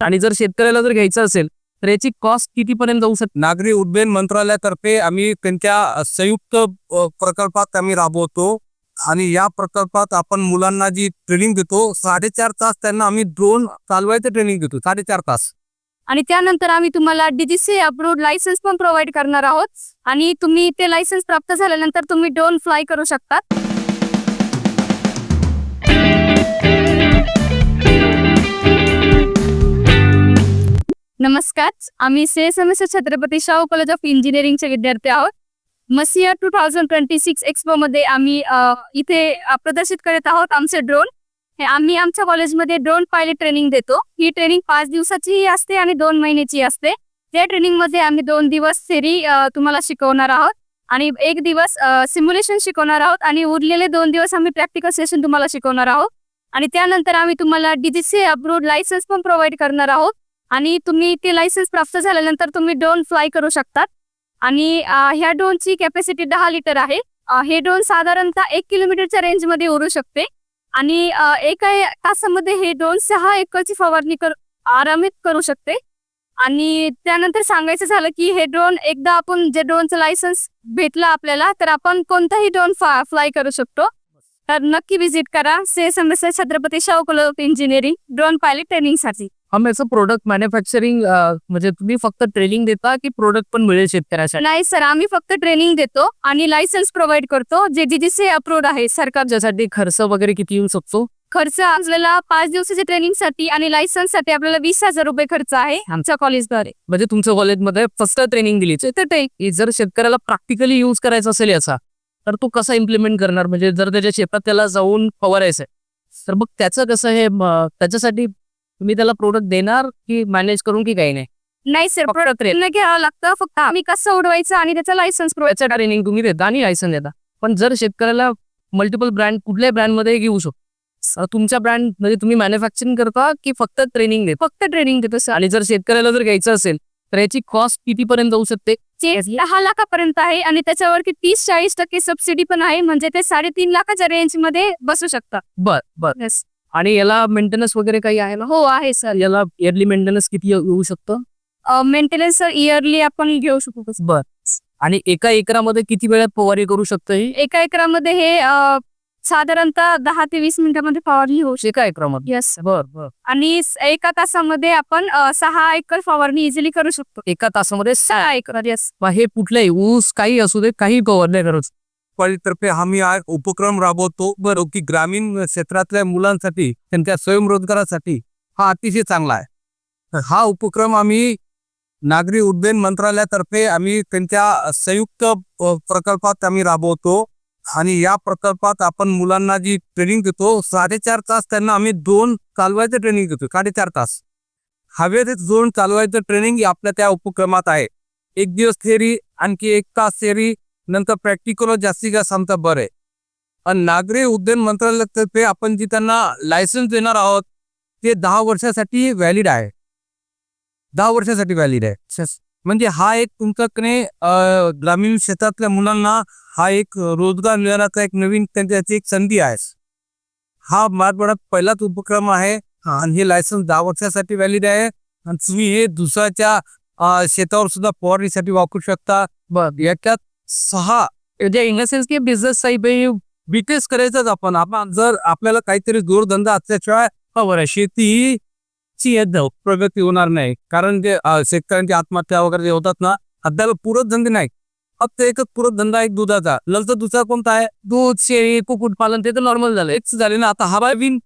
आणि जर शेतकऱ्याला जर घ्यायचं असेल तर याची कॉस्ट कितीपर्यंत जाऊ शकते? नागरी उड्डयन मंत्रालयातर्फे आम्ही त्यांच्या संयुक्त प्रकल्पात आम्ही राबवतो. आणि या प्रकल्पात आपण मुलांना जी ट्रेनिंग देतो साडेचार तास त्यांना आम्ही ड्रोन चालवायचं ट्रेनिंग देतो साडेचार तास. आणि त्यानंतर आम्ही तुम्हाला डीजीसी अप्रूव्ड लायसन्स पण प्रोव्हाइड करणार आहोत. आणि तुम्ही ते लायसन्स प्राप्त झाल्यानंतर तुम्ही ड्रोन फ्लाय करू शकतात नमस्कार आम्ही से छत्रपती शाहू कॉलेज ऑफ इंजिनिअरिंगचे विद्यार्थी आहोत. मसिया two thousand twenty six expo मध्ये आम्ही इथे प्रदर्शित करत आहोत आमचे ड्रोन हे आम्ही आमच्या कॉलेजमध्ये ड्रोन पायलट ट्रेनिंग देतो. ही ट्रेनिंग पाच दिवसाचीही असते आणि दोन महिन्याची असते. त्या ट्रेनिंगमध्ये आम्ही दोन दिवस थेरी तुम्हाला शिकवणार आहोत. आणि एक दिवस सिम्युलेशन शिकवणार आहोत आणि उरलेले दोन दिवस आम्ही प्रॅक्टिकल सेशन तुम्हाला शिकवणार आहोत. आणि त्यानंतर आम्ही तुम्हाला डीजीसी अप्रूव्ड लायसन्स पण प्रोव्हाइड करणार आहोत. आणि तुम्ही ते लायसन्स प्राप्त झाल्यानंतर तुम्ही ड्रोन फ्लाय करू शकतात. आणि ह्या ड्रोनची कॅपॅसिटी दहा लिटर आहे. हे ड्रोन साधारणतः एक किलोमीटरच्या रेंजमध्ये उरू शकते. आणि एका तासामध्ये हे ड्रोन सहा एकरची फवारणी कर आरामीत करू शकते. आणि त्यानंतर सांगायचं झालं की हे ड्रोन एकदा आपण जे ड्रोनचं लायसन्स भेटलं आपल्याला तर आपण कोणताही ड्रोन फ्लाय करू शकतो. तर नक्की विजिट करा. C S M S Chhatrapati Shahu college of engineering drone pilot ट्रेनिंगसाठी आम्ही प्रोडक्ट मॅन्युफॅक्चरिंग म्हणजे तुम्ही फक्त ट्रेनिंग देता की प्रोडक्ट पण मिळेल शेतकऱ्यासाठी? नाही सर आम्ही फक्त ट्रेनिंग देतो आणि लायसन्स प्रोव्हाइड करतो. जे डीजीसी अप्रूव्ड आहे सरकार त्यासाठी खर्च वगैरे किती येऊ शकतो? खर्च असलेला पाच दिवसाच्या ट्रेनिंगसाठी आणि लायसन्ससाठी आपल्याला वीस हजार रुपये खर्च आहे आमच्या कॉलेजद्वारे म्हणजे तुमच्या कॉलेजमध्ये फक्त ट्रेनिंग दिली तर जर शेतकऱ्याला प्रॅक्टिकली यूज करायचा असेल याचा तर तो कसा इम्प्लिमेंट करणार? म्हणजे जर त्याच्या शेतात त्याला जाऊन फवारायचं तर मग त्याचं कसं हे त्याच्यासाठी तुम्ही त्याला प्रोडक्ट देणार की मॅनेज करून की काही नाही? नाही सर फक्त प्रोडक्ट train. घ्यावं लागतं फक्त आम्ही कसं उडवायचं आणि त्याचा लायसन्स त्याचं ट्रेनिंग तुम्ही देता आणि लायसन देता. पण जर शेतकऱ्याला मल्टिपल ब्रँड कुठल्याही ब्रँडमध्ये घेऊ शकतो. तुमच्या ब्रँड म्हणजे तुम्ही मॅन्युफॅक्चरिंग करता की फक्त ट्रेनिंग देता? फक्त ट्रेनिंग देतो सर आणि जर शेतकऱ्याला जर घ्यायचं असेल तर याची कॉस्ट कितीपर्यंत जाऊ शकते? दहा लाखापर्यंत आहे आणि त्याच्यावरती तीस चाळीस टक्के सबसिडी पण आहे. म्हणजे ते साडेतीन लाखाच्या रेंजमध्ये बसू शकतात बर बर. Yes. आणि याला मेंटेनन्स वगैरे काही आहे ना? हो आहे सर याला इयरली मेंटेनन्स किती येऊ शकतं? मेंटेनन्स सर इयरली आपण घेऊ शकतो बर. आणि एका एकरामध्ये किती वेळात फवारणी करू शकतं हे? एका एकरामध्ये हे अ, साधारणतः दहा ते वीस मिनिटांमध्ये फवारणी होऊ शकते. एका एकरामध्ये? येस बर बर. आणि स- एका तासामध्ये आपण अ, सहा एकर फवारणी इझिली करू शकतो. एका तासामध्ये सहा एकर येस हे कुठलंही ऊस काही असू दे काही कव्हर नाही करत तर्फे आम्ही उपक्रम राबवतो. बरं. की ग्रामीण क्षेत्रातल्या मुलांसाठी त्यांच्या स्वयंरोजगारासाठी हा अतिशय चांगला आहे. हा उपक्रम आम्ही नागरी उड्डयन मंत्रालयातर्फे आम्ही त्यांच्या संयुक्त प्रकल्पात आम्ही राबवतो. आणि या प्रकल्पात आपण मुलांना जी ट्रेनिंग देतो साडेचार तास त्यांना आम्ही ड्रोन चालवायचं ट्रेनिंग देतो. साडेचार तास. हवेत ड्रोन चालवायचं ट्रेनिंग आपल्या त्या उपक्रमात आहे. एक दिवस थेरी आणखी एक तास थेरी नंतर प्रॅक्टिकल जास्तीत जास्त आमचा बरं आहे. आणि नागरी उड्डयन मंत्रालयातर्फे आपण जी त्यांना लायसन्स देणार आहोत ते दहा वर्षासाठी व्हॅलिड आहे. दहा वर्षासाठी व्हॅलिड आहे. म्हणजे हा एक तुमच्याकडे ग्रामीण क्षेत्रातल्या मुलांना हा एक रोजगार मिळवण्याचा एक नवीन त्यांच्याची एक संधी आहे. हा मराठवाड्यात पहिलाच उपक्रम आहे. आणि हे लायसन्स दहा वर्षासाठी व्हॅलिड आहे. आणि तुम्ही हे दुसऱ्याच्या शेतावर सुद्धा फवारणीसाठी वापरू शकता. बर. याच्यात सहा. इन द सेन्स की बिझनेस साईब बिटेस करायचंच आपण. आपण जर आपल्याला काहीतरी जोरधंदा असल्याशिवाय खबर आहे शेती ही ची प्रगती होणार नाही. कारण जे शेतकऱ्यांची आत्महत्या वगैरे जे होतात ना सध्याला पूरक धंदे नाही. फक्त एकच पूरक धंदा एक दुधाचा नंतर दुसरा कोणता आहे? दूध शेळी कुक्कुटपालन ते तर नॉर्मल झालंय. हेच झाले ना. आता हवा बिन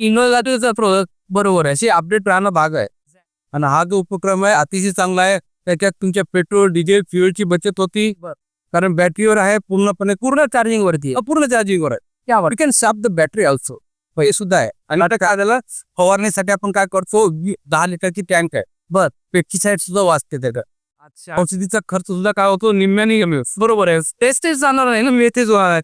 इनोव्हेटिव्हचा प्रोडक्ट बरोबर आहे. अशी अपडेट राहणं भाग आहे. आणि हा जो उपक्रम आहे अतिशय चांगला आहे. त्याच्यात तुमच्या पेट्रोल डिझेल फ्युएलची बचत होती. कारण बॅटरीवर आहे पूर्णपणे पूर्ण चार्जिंग वरती आहे. पूर्ण चार्जिंग वर आहे. Can swap the battery also हे. सुद्धा आहे. आणि आता काय झालं? फवारण्यासाठी आपण काय करतो? दहा लिटरची टँक आहे. बर. पेस्टिसाइड सुद्धा वाचते त्याचा अच्छा. औषधीचा खर्च सुद्धा काय होतो? निम्म्याने कमी. बरोबर आहे. तेच जाणार नाही ना मी होणार आहे.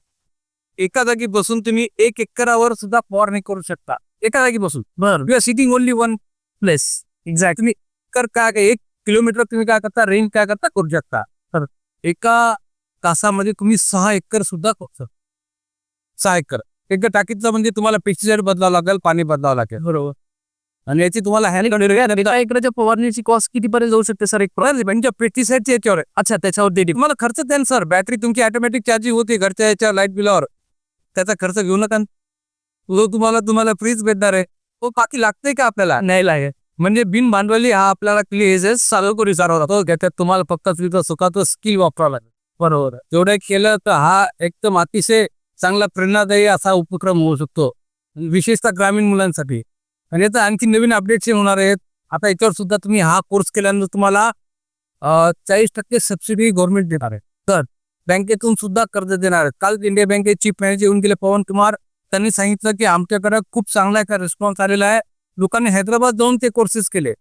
एका जागी बसून तुम्ही एक एकरावर सुद्धा फवारणी करू शकता. एका जागी बसून. बर. You are sitting only one place exact तुम्ही कर काय एक किलोमीटर तुम्ही काय करता? रेंज काय करता? करू शकता. तर एका तासामध्ये तुम्ही सहा एकर सुद्धा सहा एकर. एका टाकीचं म्हणजे तुम्हाला पेस्टिसाइड बदलावं लागेल पाणी बदलावं लागेल. बरोबर. आणि याची तुम्हाला एकराच्या फवारणीची कॉस्ट किती पर्यंत जाऊ शकते सर एक म्हणजे पेस्टिसाइडच्या याच्यावर. अच्छा त्याच्यावर ते. तुम्हाला खर्च द्या सर बॅटरी तुमची ऑटोमॅटिक चार्जिंग होती घरच्या याच्या लाइट बिलावर त्याचा खर्च घेऊ नका जो तुम्हाला तुम्हाला फ्रीज भेटणार आहे. तो बाकी लागतंय का आपल्याला? नाही लागेल म्हणजे बिन भांडवली हा आपल्याला क्लिअर चालू करू चालवला तो त्याच्यात तुम्हाला फक्त सुखाचं स्किल वापरावं लागेल. बरोबर. तेवढं केलं तर हा एकदम अतिशय चांगला प्रेरणादायी असा उपक्रम होऊ शकतो. विशेषतः ग्रामीण मुलांसाठी. आणि याचं आणखी नवीन अपडेट्स होणार आहेत. आता याच्यावर सुद्धा तुम्ही हा कोर्स केल्यानंतर तुम्हाला चाळीस टक्के सबसिडी गव्हर्नमेंट देणार आहे. तर बँकेतून सुद्धा कर्ज देणार आहे काल इंडिया बँकेचे चीफ मॅनेजर येऊन गेले. पवन कुमार त्यांनी सांगितलं की आमच्याकडे खूप चांगला एका रिस्पॉन्स आलेला आहे. लोकांनी हैदराबाद जाऊन ते कोर्सेस केले.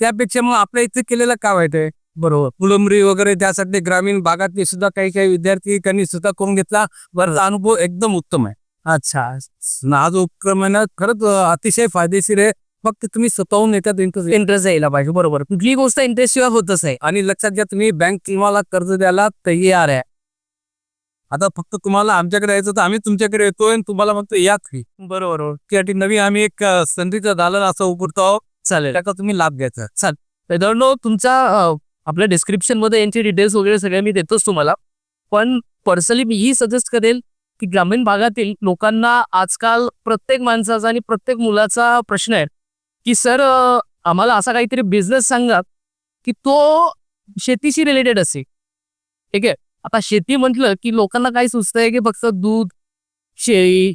त्यापेक्षा मग आपल्या इथे केलेलं काय वाईट आहे? बरोबर. फुलंबरी वगैरे त्यासाठी ग्रामीण भागातले सुद्धा काही काही विद्यार्थी त्यांनी सुद्धा करून घेतला. वरचा अनुभव एकदम उत्तम आहे. अच्छा. हा जो उपक्रम आहे ना खरंच अतिशय फायदेशीर आहे. फक्त तुम्ही स्वतःहून येतात इंटरेस्ट इंटरेस्ट यायला पाहिजे. बरोबर. कुठली गोष्ट इंटरेस्ट शिवाय होतच आहे. आणि लक्षात घ्या तुम्ही बँक तुम्हाला कर्ज द्यायला तयार आहे. आता फक्त तुम्हाला आमच्याकडे यायचं तर आम्ही तुमच्याकडे येतोय आणि तुम्हाला म्हणतो या फ्री बरोबर. त्यासाठी नवीन आम्ही एक संधीचं दालन असं उघडतो आहोत. चालेल. त्याचा तुम्ही लाभ घ्यायचा. तुमच्या अं, आपल्या डिस्क्रिप्शनमध्ये यांची डिटेल्स वगैरे सगळे मी देतोच तुम्हाला. पण पर्सनली मी ही सजेस्ट करेल की ग्रामीण भागातील लोकांना आजकाल प्रत्येक माणसाचा आणि प्रत्येक मुलाचा प्रश्न आहे की सर आम्हाला असा काहीतरी बिझनेस सांगा की तो शेतीशी रिलेटेड असेल. ठीक आहे? आता शेती म्हटलं की लोकांना काय सुचतंय की फक्त दूध शेळी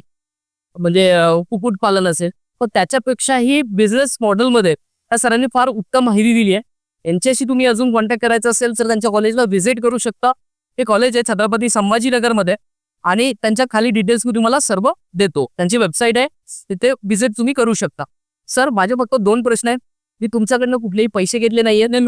म्हणजे अं, कुक्कुटपालन असेल. पण त्याच्यापेक्षाही बिझनेस मॉडेलमध्ये त्या सरांनी फार उत्तम माहिती दिली आहे. यांच्याशी तुम्ही अजून कॉन्टॅक्ट करायचा असेल तर त्यांच्या कॉलेजला व्हिजिट करू शकता. हे कॉलेज आहे छत्रपती संभाजीनगरमध्ये आणि त्यांच्या खाली डिटेल्स मी तुम्हाला सर्व देतो. त्यांची वेबसाईट आहे तिथे व्हिजिट तुम्ही करू शकता. सर माझे फक्त दोन प्रश्न आहेत. मी तुमच्याकडनं कुठलेही पैसे घेतले नाहीये. नाही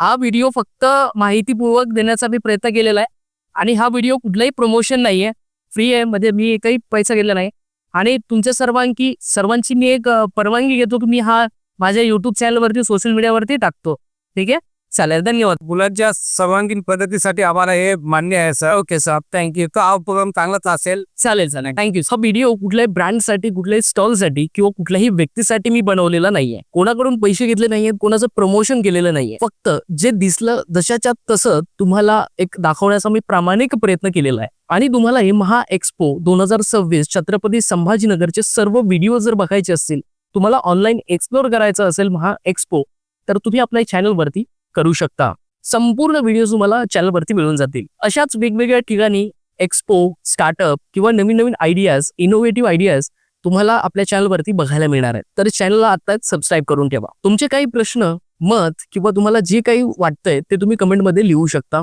हा व्हिडिओ फक्त माहितीपूर्वक देण्याचा मी प्रयत्न केलेला आहे. आणि हा व्हिडिओ कुठलाही प्रमोशन नाहीये. फ्री आहे म्हणजे मी काही पैसा घेतला नाही. आणि तुमच्या सर्वांकी सर्वांची मी एक परवानगी घेतो की मी हा माझ्या युट्यूब चॅनलवरती सोशल मीडियावरती टाकतो. ठीक आहे? चालेल धन्यवाद. मुलांच्या सर्वांगीण पद्धतीसाठी आम्हाला हे मान्य आहे सर. ओके सर थँक्यू तो हा उपक्रम चांगलाच असेल? चालेल चालेल. थँक्यू हा व्हिडिओ कुठल्याही ब्रँडसाठी कुठल्याही स्टॉलसाठी किंवा कुठल्याही व्यक्तीसाठी मी बनवलेला नाहीये. कोणाकडून पैसे घेतले नाहीये कोणाचं प्रमोशन केलेलं नाहीये. फक्त जे दिसलं जशाच्या तसं तुम्हाला एक दाखवण्याचा मी प्रामाणिक प्रयत्न केलेला आहे. आणि तुम्हाला हे महा एक्सपो दोन हजार सव्वीस छत्रपती संभाजीनगरचे सर्व व्हिडिओ जर बघायचे असतील तुम्हाला ऑनलाईन एक्सप्लोर करायचं असेल महा एक्सपो तर तुम्ही आपल्या चॅनलवरती करू शकता. संपूर्ण व्हिडिओ तुम्हाला चॅनलवरती मिळून जातील. अशाच वेगवेगळ्या ठिकाणी एक्सपो स्टार्टअप किंवा नवीन नवीन आयडियाज इनोव्हेटिव्ह आयडियाज तुम्हाला आपल्या चॅनलवरती बघायला मिळणार आहेत. तर चॅनलला आताच सबस्क्राईब करून ठेवा. तुमचे काही प्रश्न मत किंवा तुम्हाला जे काही वाटतंय ते तुम्ही कमेंटमध्ये लिहू शकता.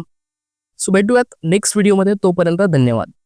सो भेटूयात नेक्स्ट व्हिडिओमध्ये तोपर्यंत धन्यवाद.